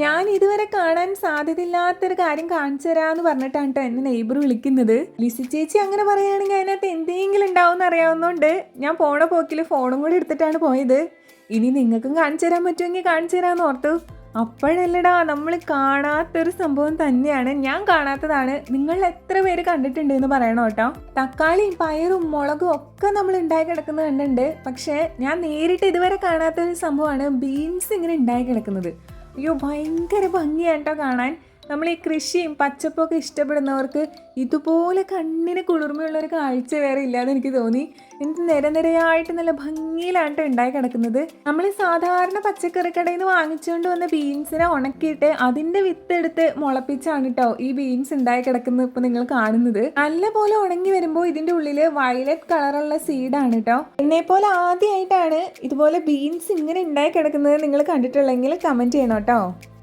ഞാൻ ഇതുവരെ കാണാൻ സാധ്യതയില്ലാത്തൊരു കാര്യം കാണിച്ചു തരാന്ന് പറഞ്ഞിട്ടാണ് കേട്ടോ നെയ്ബർ വിളിക്കുന്നത്. ലിസി ചേച്ചി അങ്ങനെ പറയുകയാണെങ്കിൽ അതിനകത്ത് എന്തെങ്കിലും ഉണ്ടാവും അറിയാവുന്നതുകൊണ്ട് ഞാൻ പോണ പോക്കിൽ ഫോണും കൂടി എടുത്തിട്ടാണ് പോയത്. ഇനി നിങ്ങൾക്കും കാണിച്ചു തരാൻ പറ്റുമെങ്കിൽ കാണിച്ചു തരാമെന്ന് ഓർത്തു. അപ്പോഴല്ലടാ നമ്മൾ കാണാത്തൊരു സംഭവം തന്നെയാണ്. ഞാൻ കാണാത്തതാണ്. നിങ്ങൾ എത്ര പേര് കണ്ടിട്ടുണ്ട് എന്ന് പറയണം കേട്ടോ. തക്കാളിയും പയറും മുളകും ഒക്കെ നമ്മൾ ഉണ്ടായി കിടക്കുന്നത് കണ്ടിട്ടുണ്ട്. പക്ഷേ ഞാൻ നേരിട്ട് ഇതുവരെ കാണാത്തൊരു സംഭവമാണ് ബീൻസ് ഇങ്ങനെ ഉണ്ടായി കിടക്കുന്നത്. അയ്യോ ഭയങ്കര ഭംഗിയാണ് കേട്ടോ കാണാൻ. നമ്മൾ ഈ കൃഷിയും പച്ചപ്പൊക്കെ ഇഷ്ടപ്പെടുന്നവർക്ക് ഇതുപോലെ കണ്ണിന് കുളിർമയുള്ള ഒരു കാഴ്ച വേറെ ഇല്ലാന്ന് എനിക്ക് തോന്നി. എനിക്ക് നിരനിരയായിട്ട് നല്ല ഭംഗിയിലാണ് ഉണ്ടായി കിടക്കുന്നത്. നമ്മൾ സാധാരണ പച്ചക്കറി കടയിൽ നിന്ന് വാങ്ങിച്ചുകൊണ്ട് വന്ന ബീൻസിനെ ഉണക്കിയിട്ട് അതിന്റെ വിത്ത് എടുത്ത് മുളപ്പിച്ചാണ് കേട്ടോ ഈ ബീൻസ് ഉണ്ടായി കിടക്കുന്നത് ഇപ്പൊ നിങ്ങൾ കാണുന്നത്. നല്ലപോലെ ഉണങ്ങി വരുമ്പോൾ ഇതിന്റെ ഉള്ളിൽ വയലറ്റ് കളറുള്ള സീഡാണ് കേട്ടോ എന്നെ പോലെ ആദ്യമായിട്ടാണ് ഇതുപോലെ ബീൻസ് ഇങ്ങനെ ഉണ്ടായി കിടക്കുന്നത് നിങ്ങൾ കണ്ടിട്ടുള്ളെങ്കിൽ കമന്റ് ചെയ്യണം കേട്ടോ